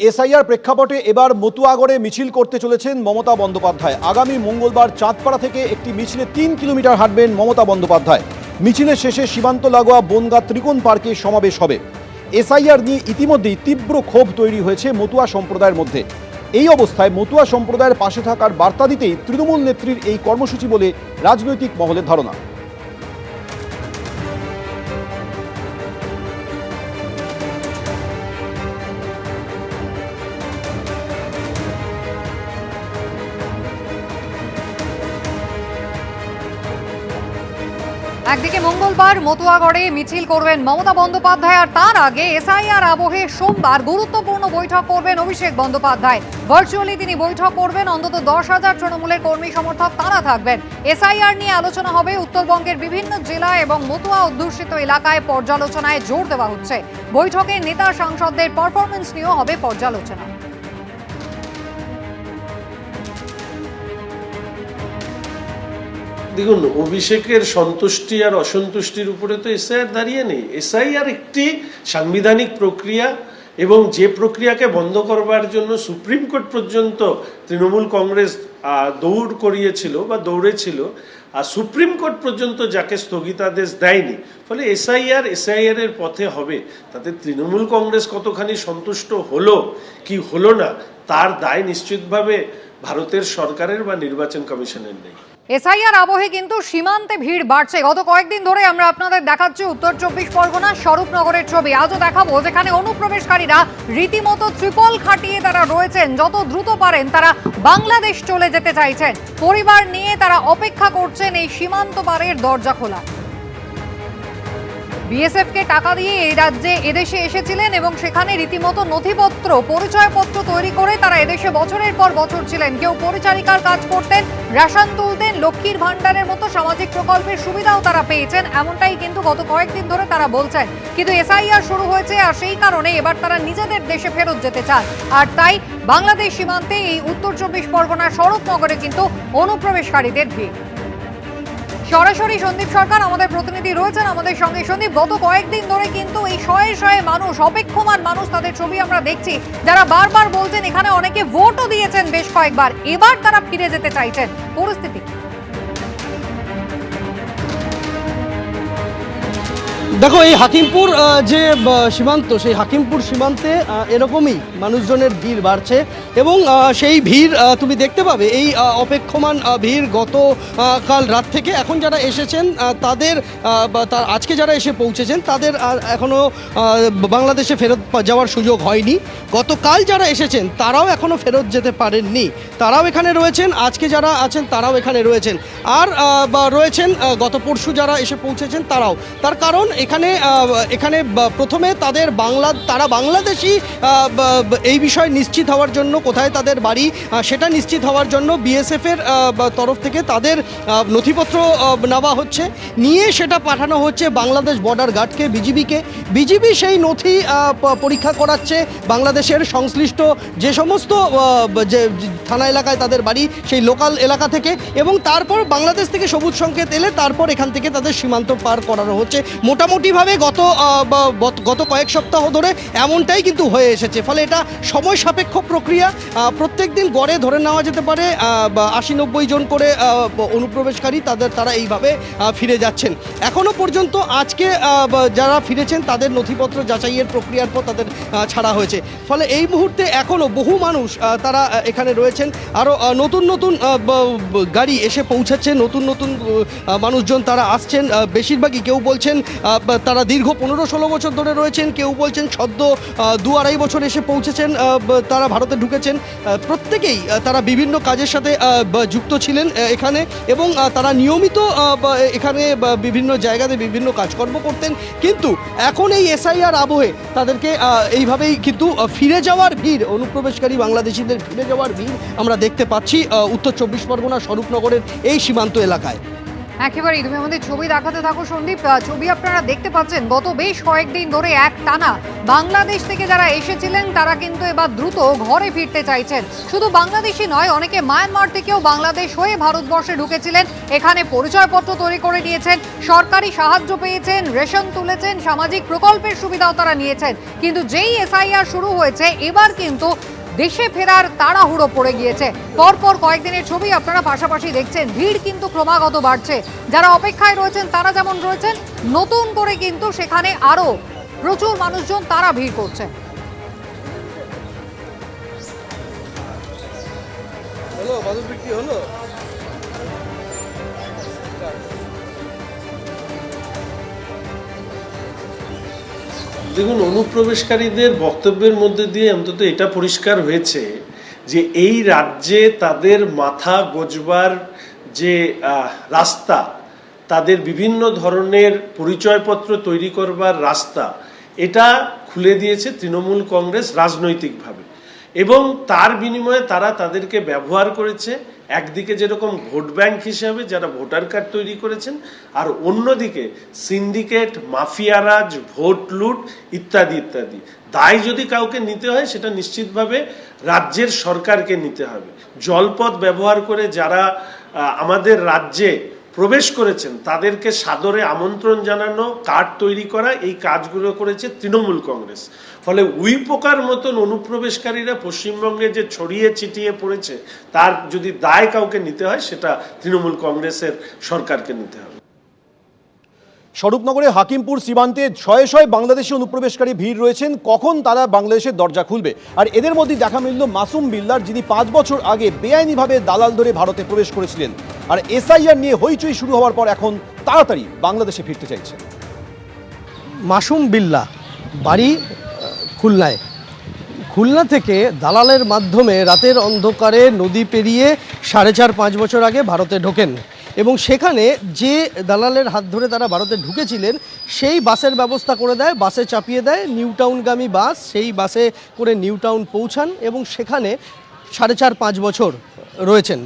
SIR প্রেক্ষাপটে এবার মতুয়াগড়ে মিছিল করতে চলেছেন মমতা বন্দ্যোপাধ্যায়। আগামী মঙ্গলবার চাঁদপাড়া থেকে একটি মিছিলে তিন কিলোমিটার হাঁটবেন মমতা বন্দ্যোপাধ্যায়। মিছিলের শেষে সীমান্ত লাগোয়া বনগা ত্রিকোণ পার্কে সমাবেশ হবে। এসআইআর নিয়ে ইতিমধ্যেই তীব্র ক্ষোভ তৈরি হয়েছে মতুয়া সম্প্রদায়ের মধ্যে। এই অবস্থায় মতুয়া সম্প্রদায়ের পাশে থাকার বার্তা দিতেই তৃণমূল নেত্রীর এই কর্মসূচি বলে রাজনৈতিক মহলের ধারণা। একদিকে মঙ্গলবার মতুয়াগড়ে মিছিল করবেন মমতা বন্দ্যোপাধ্যায় আর তার আগে এসআইআর আবহে সোমবার গুরুত্বপূর্ণ বৈঠক করবেন অভিষেক বন্দ্যোপাধ্যায়। ভার্চুয়ালি তিনি বৈঠক করবেন, অন্তত দশ হাজার তৃণমূলের কর্মী সমর্থক তারা থাকবেন। এসআইআর নিয়ে আলোচনা হবে উত্তরবঙ্গের বিভিন্ন জেলা এবং মতুয়া অধ্যুষিত এলাকায় পর্যালোচনায় জোর দেওয়া হচ্ছে। বৈঠকে নেতা সাংসদদের পারফরমেন্স নিয়েও হবে পর্যালোচনা। দেখুন, অভিষেকের সন্তুষ্টি আর অসন্তুষ্টির উপরে তো এসআইআর দাঁড়িয়ে নেই। এসআইআর একটি সাংবিধানিক প্রক্রিয়া এবং যে প্রক্রিয়াকে বন্ধ করবার জন্য সুপ্রিম কোর্ট পর্যন্ত তৃণমূল কংগ্রেস দৌড় করিয়েছিল বা দৌড়েছিল, আর সুপ্রিম কোর্ট পর্যন্ত যাকে স্থগিতাদেশ দেয়নি। ফলে এসআইআর এসআইআর এর পথে হবে। তাতে তৃণমূল কংগ্রেস কতখানি সন্তুষ্ট হলো, কি হলো না, তার দায় নিশ্চিতভাবে ভারতের সরকারের বা নির্বাচন কমিশনের নেই। এসআইআর আবহে কিন্তু সীমান্তে ভিড় বাড়ছে। গত কয়েকদিন ধরে আমরা আপনাদের দেখাচ্ছি উত্তর চব্বিশ পরগনা, স্বরূপনগরের ছবি। আজও দেখাবো যেখানে অনুপ্রবেশকারীরা রীতিমতো ত্রিপল খাটিয়ে তারা রয়েছেন। যত দ্রুত পারেন তারা বাংলাদেশ চলে যেতে চাইছেন। পরিবার নিয়ে তারা অপেক্ষা করছেন এই সীমান্ত পারের দরজা খোলা। বিএসএফ কে টাকা দিয়ে এই রাজ্যে এদেশে এসেছিলেন এবং সেখানে রীতিমতো নথিপত্র, পরিচয়পত্র তৈরি করে তারা এদেশে বছরের পর বছর ছিলেন। কেউ পরিচারিকার কাজ করতেন, রেশন তুলতেন, লক্ষ্মীর ভাণ্ডারের মতো সামাজিক প্রকল্পের সুবিধাও তারা পেয়েছেন, এমনটাই কিন্তু গত কয়েকদিন ধরে তারা বলছেন। কিন্তু এসআইআর শুরু হয়েছে আর সেই কারণে এবার তারা নিজেদের দেশে ফেরত যেতে চান। আর তাই বাংলাদেশ সীমান্তে এই উত্তর চব্বিশ পরগনার সড়কনগরে কিন্তু অনুপ্রবেশকারীদের ভিড়। সরাসরি সন্দীপ সরকার আমাদের প্রতিনিধি রয়েছেন আমাদের সঙ্গে। সন্দীপ, গত কয়েকদিন ধরে কিন্তু এই শয়ে শয়ে মানুষ, অপেক্ষমান মানুষ তাদের ছবি আমরা দেখছি। যারা বারবার বলছেন এখানে অনেকে ভোটও দিয়েছেন বেশ কয়েকবার। এবার তারা ফিরে যেতে চাইছেন। পরিস্থিতি দেখো, এই হাকিমপুর যে সীমান্ত, সেই হাকিমপুর সীমান্তে এরকমই মানুষজনের ভিড় বাড়ছে এবং সেই ভিড় তুমি দেখতে পাবে, এই অপেক্ষমান ভিড় গত কাল রাত থেকে এখন যারা এসেছেন তাদের তার, আজকে যারা এসে পৌঁছেছেন, তাদের আর এখনও বাংলাদেশে ফেরত যাওয়ার সুযোগ হয়নি। গতকাল যারা এসেছেন, তারাও এখনও ফেরত যেতে পারেননি। তারাও এখানে রয়েছেন, আজকে যারা আছেন, তারাও এখানে রয়েছেন। আর রয়েছেন গত পরশু যারা এসে পৌঁছেছেন, তারাও। তার কারণ এখানে এখানে প্রথমে তাদের বাংলা, তারা বাংলাদেশি এই বিষয়ে নিশ্চিত হওয়ার জন্য কোথায় তাদের বাড়ি সেটা নিশ্চিত হওয়ার জন্য বিএসএফের তরফ থেকে তাদের নথিপত্র নেওয়া হচ্ছে। নিয়ে সেটা পাঠানো হচ্ছে বাংলাদেশ বর্ডার গার্ডকে, বিজিবিকে। বিজিবি সেই নথি পরীক্ষা করাচ্ছে বাংলাদেশের সংশ্লিষ্ট যে সমস্ত যে থানা এলাকায় তাদের বাড়ি, সেই লোকাল এলাকা থেকে এবং তারপর বাংলাদেশ থেকে সবুজ সংকেত এলে তারপর এখান থেকে তাদের সীমান্ত পার করানো হচ্ছে। মোটামুটিভাবে গত গত কয়েক সপ্তাহ ধরে এমনটাই কিন্তু হয়ে এসেছে। ফলে এটা সময় সাপেক্ষ প্রক্রিয়া। প্রত্যেক দিন গড়ে ধরে নেওয়া যেতে পারে। আশি নব্বই জন করে অনুপ্রবেশকারী তাদের, তারা এইভাবে ফিরে যাচ্ছেন। এখনও পর্যন্ত আজকে যারা ফিরেছেন তাদের নথিপত্র যাচাইয়ের প্রক্রিয়ার পর তাদের ছাড়া হয়েছে। ফলে এই মুহূর্তে এখনও বহু মানুষ তারা এখানে রয়েছেন। আরও নতুন নতুন গাড়ি এসে পৌঁছাচ্ছে। নতুন নতুন মানুষজন তারা আসছেন। বেশিরভাগই কেউ বলছেন তারা দীর্ঘ পনেরো ষোলো বছর ধরে রয়েছেন, কেউ বলছেন সদ্য দু আড়াই বছর এসে পৌঁছেছেন তারা ভারতে ঢুকেছেন। প্রত্যেকেই তারা বিভিন্ন কাজের সাথে যুক্ত ছিলেন এখানে এবং তারা নিয়মিত এখানে বিভিন্ন জায়গাতে বিভিন্ন কাজকর্ম করতেন। কিন্তু এখন এই এসআইআর আবহে তাদেরকে এইভাবেই কিন্তু ফিরে যাওয়ার ভিড়, অনুপ্রবেশকারী বাংলাদেশিদের ফিরে যাওয়ার ভিড় আমরা দেখতে পাচ্ছি উত্তর চব্বিশ পরগনা স্বরূপনগরের এই সীমান্ত এলাকায়। একেবারেই। তুমি আমাদের ছবি দেখাতে থাকো, সন্দীপ। ছবি আপনারা দেখতে পাচ্ছেন। গত বেশ কয়েকদিন ধরে এক টানা বাংলাদেশ থেকে যারা এসেছিলেন, তারা কিন্তু এবার দ্রুত ঘরে ফিরতে চাইছেন। শুধু বাংলাদেশি নয়, অনেকে মায়ানমার থেকেও বাংলাদেশ হয়ে ভারতবর্ষে ঢুকেছিলেন। এখানে পরিচয়পত্র তৈরি করে নিয়েছেন, সরকারি সাহায্য পেয়েছেন, রেশন তুলেছেন, সামাজিক প্রকল্পের সুবিধাও তারা নিয়েছেন। কিন্তু যেই এসআইআর শুরু হয়েছে, এবার কিন্তু দেশে ফেরার তাড়াহুড়ো পড়ে গিয়েছে। পরপর কয়েকদিনের ছবি আপনারা পাশাপাশি দেখছেন। ভিড় কিন্তু ক্রমাগত বাড়ছে। যারা অপেক্ষায় রয়েছেন, তারা যেমন রয়েছেন, নতুন করে কিন্তু সেখানে আরও প্রচুর মানুষজন তারা ভিড় করছে হলো? দেখুন, অনুপ্রবেশকারীদের বক্তব্যের মধ্যে দিয়ে অন্তত এটা পরিষ্কার হয়েছে যে এই রাজ্যে তাদের মাথা গজবার যে রাস্তা, তাদের বিভিন্ন ধরনের পরিচয়পত্র তৈরি করবার রাস্তা, এটা খুলে দিয়েছে তৃণমূল কংগ্রেস রাজনৈতিকভাবে। এবং তার বিনিময়ে তারা তাদেরকে ব্যবহার করেছে। একদিকে যেরকম ভোট ব্যাংক হিসাবে যারা ভোটার কার্ড তৈরি করেছেন, আর অন্যদিকে সিন্ডিকেট মাফিয়ারাজ ভোট লুট ইত্যাদি ইত্যাদি। দায় যদি কাউকে নিতে হয়, সেটা নিশ্চিতভাবে রাজ্যের সরকারকে নিতে হবে। জলপথ ব্যবহার করে যারা আমাদের রাজ্যে প্রবেশ করেছেন, তাদেরকে সাদরে আমন্ত্রণ জানানো, কার্ড তৈরি করা, এই কাজগুলো করেছে তৃণমূল কংগ্রেস। ফলে উই পোকার মতন অনুপ্রবেশকারীরা পশ্চিমবঙ্গে যে ছড়িয়ে ছিটিয়ে পড়েছে, তার যদি দায় কাউকে নিতে হয়, সেটা তৃণমূল কংগ্রেসের সরকারকে নিতে হবে। স্বরূপনগরে হাকিমপুর সীমান্তে শয়ে শয়ে বাংলাদেশি অনুপ্রবেশকারী ভিড় রয়েছেন। কখন তারা বাংলাদেশের দরজা খুলবে? আর এদের মধ্যে দেখা মিলল মাসুম বিল্লার, যিনি পাঁচ বছর আগে বেআইনিভাবে দালাল ধরে ভারতে প্রবেশ করেছিলেন। আর এসআইআর নিয়ে হইচই শুরু হওয়ার পর এখন তাড়াতাড়ি বাংলাদেশে ফিরতে চাইছেন মাসুম বিল্লা, বাড়ি খুলনায়। খুলনা থেকে দালালের মাধ্যমে রাতের অন্ধকারে নদী পেরিয়ে সাড়ে চার পাঁচ বছর আগে ভারতে ঢোকেন। এবং সেখানে যে দালালের হাত ধরে তারা ভারতে ঢুকেছিলেন, সেই বাসের ব্যবস্থা করে দেয়, বাসে চাপিয়ে দেয় নিউ টাউনগামী বাস, সেই বাসে করে নিউ টাউন পৌঁছান এবং সেখানে সাড়ে চার, পাঁচ বছর রয়েছেন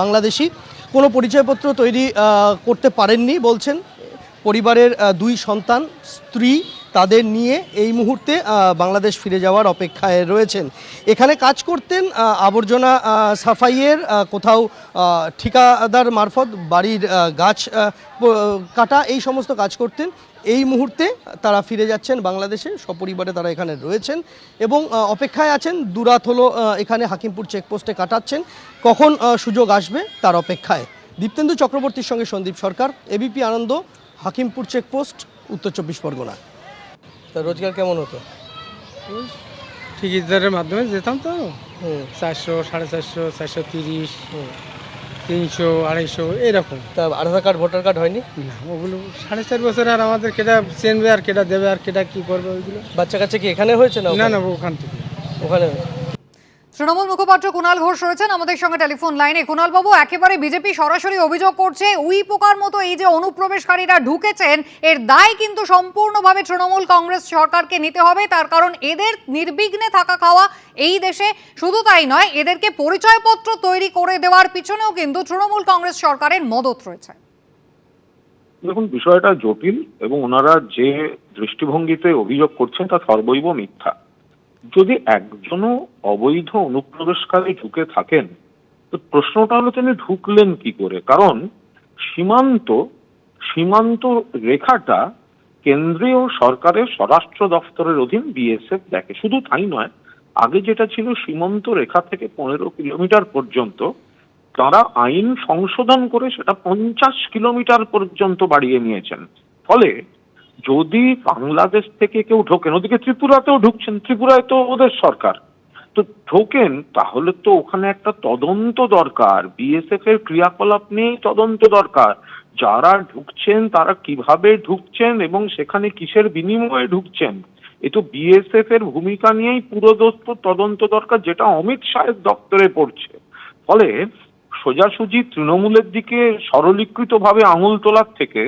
বাংলাদেশি। কোনো পরিচয়পত্র তৈরি করতে পারেননি, বলছেন। পরিবারের দুই সন্তান, স্ত্রী তাদের নিয়ে এই মুহূর্তে বাংলাদেশ ফিরে যাওয়ার অপেক্ষায় রয়েছেন। এখানে কাজ করতেন আবর্জনা সাফাইয়ের কোথাও ঠিকাদার মারফত, বাড়ির গাছ কাটা, এই সমস্ত কাজ করতেন। এই মুহূর্তে তারা ফিরে যাচ্ছেন বাংলাদেশে, সপরিবারে তারা এখানে রয়েছেন এবং অপেক্ষায় আছেন দুরাত হলো এখানে হাকিমপুর চেকপোস্টে কাটাচ্ছেন। কখন সুযোগ আসবে তার অপেক্ষায়। দীপ্তেন্দু চক্রবর্তীর সঙ্গে সন্দীপ সরকার এবিপি আনন্দ, হাকিমপুর চেকপোস্ট উত্তর চব্বিশ পরগনা। তা রোজগার কেমন হতো? টিকিটদারের মাধ্যমে যেতাম তো। চারশো সাড়ে চারশো চারশো তিরিশ তিনশো আড়াইশো এরকম। তা আধার কার্ড ভোটার কার্ড হয়নি? না ওগুলো সাড়ে চার বছর আর আমাদের কেটা চেনবে আর কেটা দেবে আর কেটা কি করবে ওইগুলো। বাচ্চা কাচ্চা কি এখানে হয়েছে না না না ওখান থেকে। ওখানে? তৃণমূল মুখপাত্র কুণাল ঘোষ রয়েছেন আমাদের সঙ্গে টেলিফোন লাইনে। কুণাল বাবু একেবারে বিজেপি সরাসরি অভিযোগ করছে, উই পোকার মতো এই যে অনুপ্রবেশকারীরা ঢুকেছেন, এর দায় কিন্তু সম্পূর্ণভাবে তৃণমূল কংগ্রেস সরকারকে নিতে হবে। তার কারণ এদের নির্বিঘ্নে থাকা খাওয়া এই দেশে শুধু তাই নয়, এদেরকে পরিচয়পত্র তৈরি করে দেওয়ার পিছনেও কিন্তু তৃণমূল কংগ্রেস সরকারের মদত রয়েছে। দেখুন, বিষয়টা জটিল এবং ওনারা যে দৃষ্টিভঙ্গিতে অভিযোগ করছেন তা সর্বৈব মিথ্যা। যদি একজনও অবৈধ অনুপ্রবেশকারী ঢুকে থাকেন, তো প্রশ্নটা হলো তিনি ঢুকলেন কি করে? কারণ সীমান্ত সীমান্ত রেখাটা কেন্দ্রীয় সরকারের স্বরাষ্ট্র দফতরের অধীন বিএসএফ দেখে। শুধু তাই নয়, আগে যেটা ছিল সীমান্ত রেখা থেকে পনেরো কিলোমিটার পর্যন্ত, তারা আইন সংশোধন করে সেটা পঞ্চাশ কিলোমিটার পর্যন্ত বাড়িয়ে নিয়েছেন। ফলে যদি বাংলাদেশ থেকে কেউ ঢোকেন, ওদিকে ত্রিপুরাতেও ঢুকছেন, ত্রিপুরায় তো ওদের সরকার। তো ঢোকেন, তাহলে তো ওখানে একটা তদন্ত দরকার। বিএসএফ এর ক্রিয়াকলাপ নিয়েই তদন্ত দরকার। যারা ঢুকছেন, তারা কীভাবে ঢুকছেন এবং সেখানে কিসের বিনিময়ে ঢুকছেন? এ তো বিএসএফ এর ভূমিকা নিয়েই পুরোদস্ত তদন্ত দরকার, যেটা অমিত শাহের দপ্তরে পড়ছে। ফলে সোজাসুজি তৃণমূলের দিকে সরলীকৃতভাবে আঙুল তোলার থেকে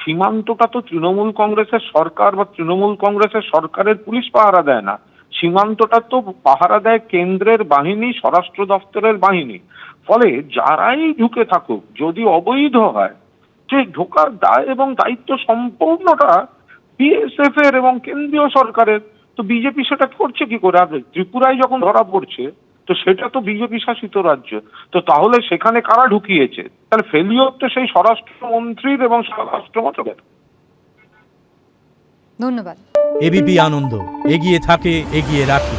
সীমান্তটা তো তৃণমূল কংগ্রেসের সরকার বা তৃণমূল কংগ্রেসের সরকারের পুলিশ পাহারা দেয় না। সীমান্তটা তো পাহারা দেয় কেন্দ্রের বাহিনী, স্বরাষ্ট্র দপ্তরের বাহিনী। ফলে যারাই ঢুকে থাকুক, যদি অবৈধ হয়, যে ঢোকার দায় এবং দায়িত্ব সম্পূর্ণটা বিএসএফ এর এবং কেন্দ্রীয় সরকারের, তো বিজেপি সেটা করছে কি করে? আর ত্রিপুরায় যখন ধরা পড়ছে তো সেটা তো বিজেপি শাসিত রাজ্য। তো তাহলে সেখানে কারা ঢুকিয়েছে? তাহলে ফেলিওর তো সেই স্বরাষ্ট্রমন্ত্রীর এবং স্বরাষ্ট্র মন্ত্রকের ধন্যবাদ। এবিপি আনন্দ এগিয়ে থাকে এগিয়ে রাখে।